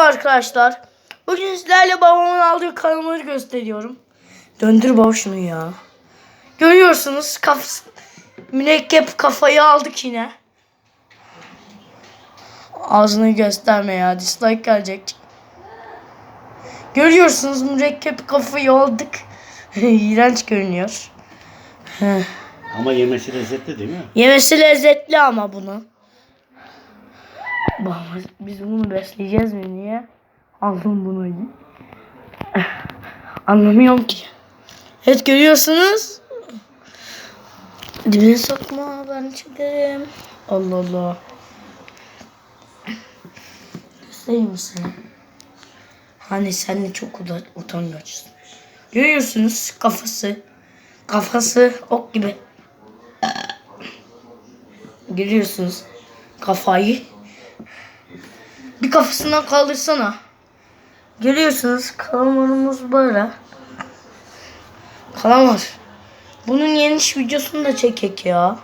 arkadaşlar. Bugün sizlerle babamın aldığı kalamaları gösteriyorum. Döndür baba şunu ya. Görüyorsunuz kaf mürekkep kafayı aldık yine. Ağzını gösterme ya dislike gelecek. Görüyorsunuz mürekkep kafayı aldık. İğrenç görünüyor. Ama yemesi lezzetli değil mi? Yemesi lezzetli ama bunu. Baba biz bunu besleyeceğiz mi niye? Aldım bunu. Anlamıyorum ki. Evet görüyorsunuz. Dibine sokma ben çekerim. Allah Allah. Göstereyim sana? Hani sen de çok uta- utangaçsın. Görüyorsunuz kafası. Kafası ok gibi. Görüyorsunuz kafayı. Bir kafasından kaldırsana. Görüyorsunuz kalamarımız böyle. Kalamar. Bunun yeniş videosunu da çekek ya.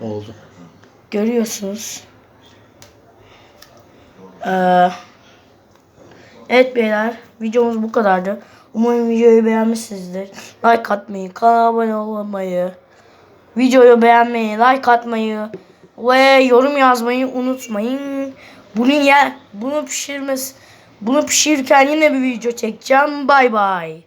Oldu. Görüyorsunuz. Ee, evet beyler videomuz bu kadardı. Umarım videoyu beğenmişsinizdir. Like atmayı, kanala abone olmayı, videoyu beğenmeyi, like atmayı ve yorum yazmayı unutmayın. Bunu ya bunu pişirmesi bunu pişirirken yine bir video çekeceğim. Bay bay.